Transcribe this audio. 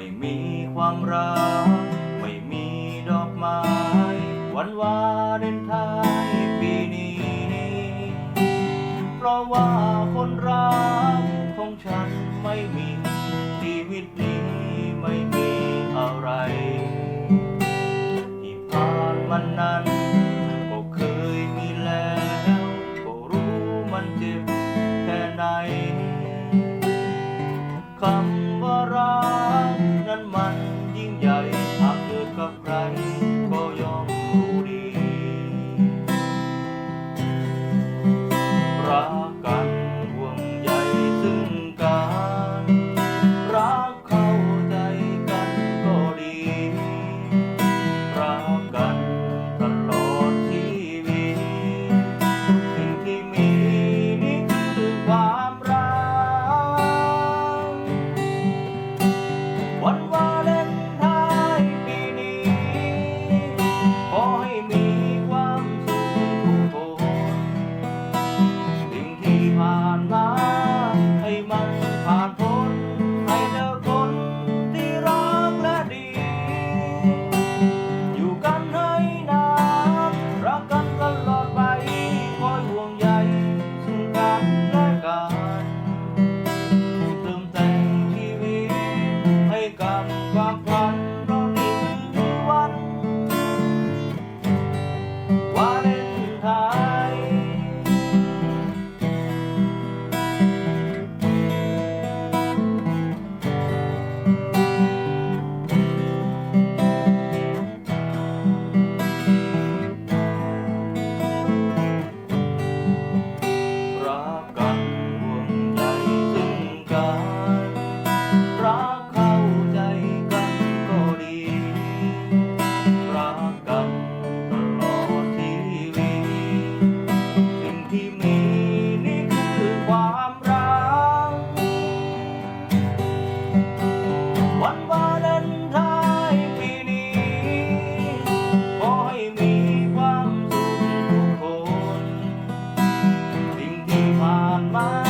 ไม่มีความรัก ไม่มีดอกไม้ วันวาเลนไทน์ปีนี้ เพราะว่าคนรักของฉันไม่มีชีวิตนี้ไม่มีอะไร ที่ผ่านมานานามหมา